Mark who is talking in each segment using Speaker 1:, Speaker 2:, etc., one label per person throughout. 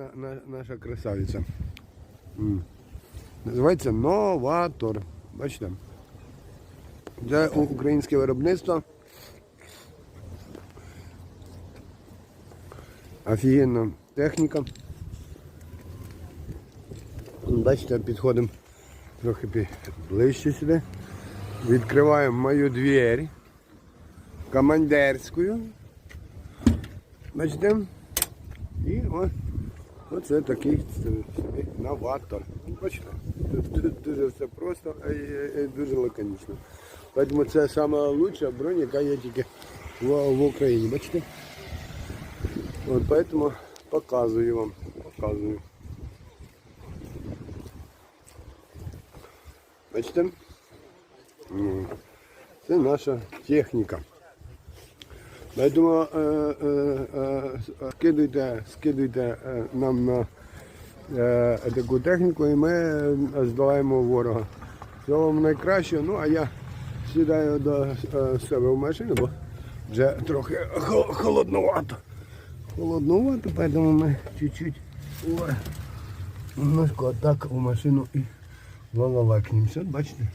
Speaker 1: На- на- Наша красавиця. Називається новатор. Бачите? Це українське виробництво. Офігенна техніка. Бачите, підходимо трохи ближче сюди. Відкриваємо мою двері командирською. Бачите? І ось оце такий собі новатор. Бачите? Тут, тут дуже все просто і, і- і дуже лаконічно. Тому це найкраща бронь, яка є тільки в, в Україні. Бачите? От поэтому показую вам. Показую. Бачите? Ну, Це наша техніка. Поэтому е, е, е, скидуйте, скидуйте е, нам на е, таку техніку і ми е, здолаємо ворога. Всього вам найкраще. Ну а я сідаю до е, себе в машину, бо вже трохи хо- холодновато. Холодновато, поэтому ми чуть-чуть немножко так в машину і валалакнемося. Бачите?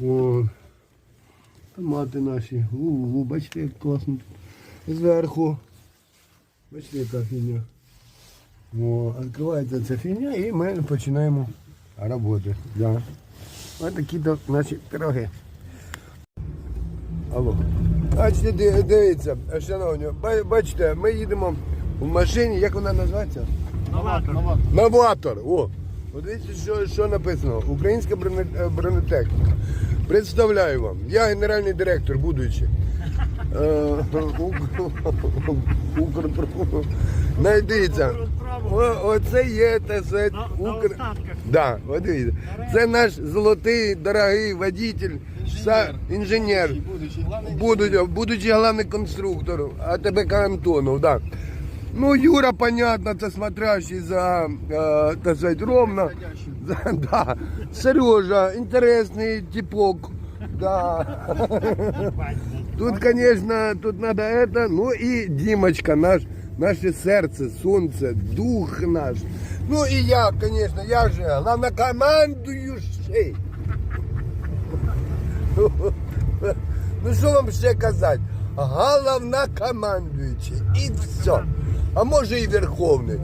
Speaker 1: О, томати наші. У, бачите, як класно. тут. Зверху. Бачите, яка фігня. О, відкривається ця фігня і ми починаємо роботи. Да. Ось такі то наші пироги. Алло. Бачите, дивіться, шановні, бачите, ми їдемо в машині, як вона називається?
Speaker 2: Новатор. Новатор.
Speaker 1: Новатор. О, от дивіться, що, що написано. Українська е, бронетехніка. Представляю вам, я генеральний директор, будучи. Е, Укрпро. О- Оце є те це. Да, дивіться. Це наш золотий, дорогий водитель, інженер. Будучи головний конструктор АТБК Антонов, да. Ну, Юра, понятно, це смотрящий за, э, так сказать, ровно. За, да. Сережа, интересный типок. Да. Тут, конечно, тут надо это. Ну и Димочка, наш, наше сердце, солнце, дух наш. Ну и я, конечно, я же главнокомандующий. Ну що вам ще казати? Головнокомандуючий. І все. А може і верховний.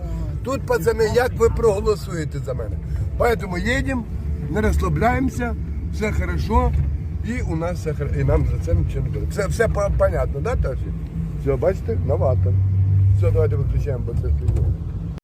Speaker 1: Тут, пацани, як ви проголосуєте за мене? Поэтому їдемо, не розслабляємося, все хорошо. І у нас все хорошо. І нам за це нічого не буде. Все, все по- понятно, да, Таші? Все, бачите? Новато. Все, давайте виключаємо, бо це фігня.